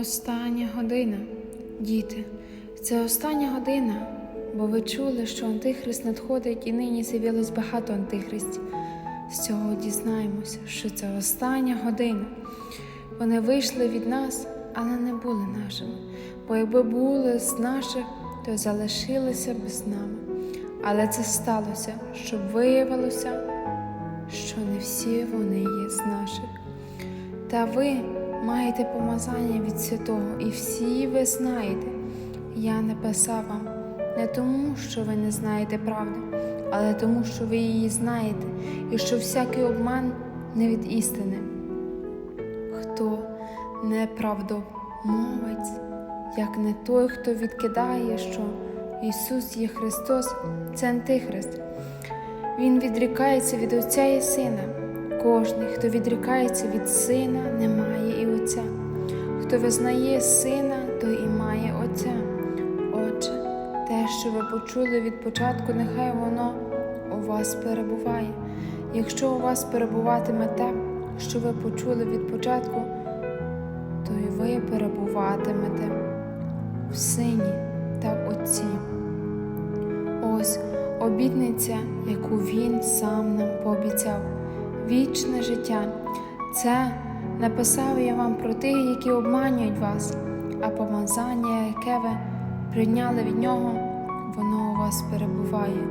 Остання година. Діти, це остання година, бо ви чули, що Антихрист надходить і нині з'явилось багато антихристів. З цього дізнаємося, що це остання година. Вони вийшли від нас, але не були нашими, бо якби були з наших, то залишилися б з нами. Але це сталося, щоб виявилося, що не всі вони є з наших. Та ви маєте помазання від святого, і всі ви знаєте. Я написав вам не тому, що ви не знаєте правди, але тому, що ви її знаєте, і що всякий обман не від істини. Хто неправдомовець, як не той, хто відкидає, що Ісус є Христос, це Антихрист. Він відрікається від Отця і Сина. Кожний, хто відрікається від Сина, не має. Хто визнає Сина, той і має Отця. Отже, те, що ви почули від початку, нехай воно у вас перебуває. Якщо у вас перебуватиме те, що ви почули від початку, то і ви перебуватимете в Сині та Отці. Ось обітниця, яку Він сам нам пообіцяв. Вічне життя. Це написав я вам про тих, які обманюють вас, а помазання, яке ви прийняли від нього, воно у вас перебуває,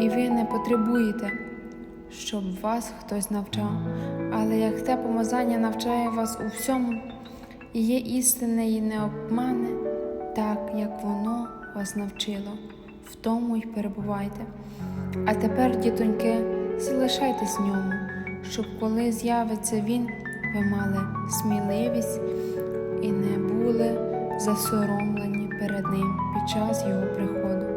і ви не потребуєте, щоб вас хтось навчав. Але як те помазання навчає вас у всьому, і є істинне і не обмане, так як воно вас навчило, в тому й перебувайте. А тепер, дітоньки, залишайтесь в ньому, щоб коли з'явиться він, ви мали сміливість і не були засоромлені перед ним під час його приходу.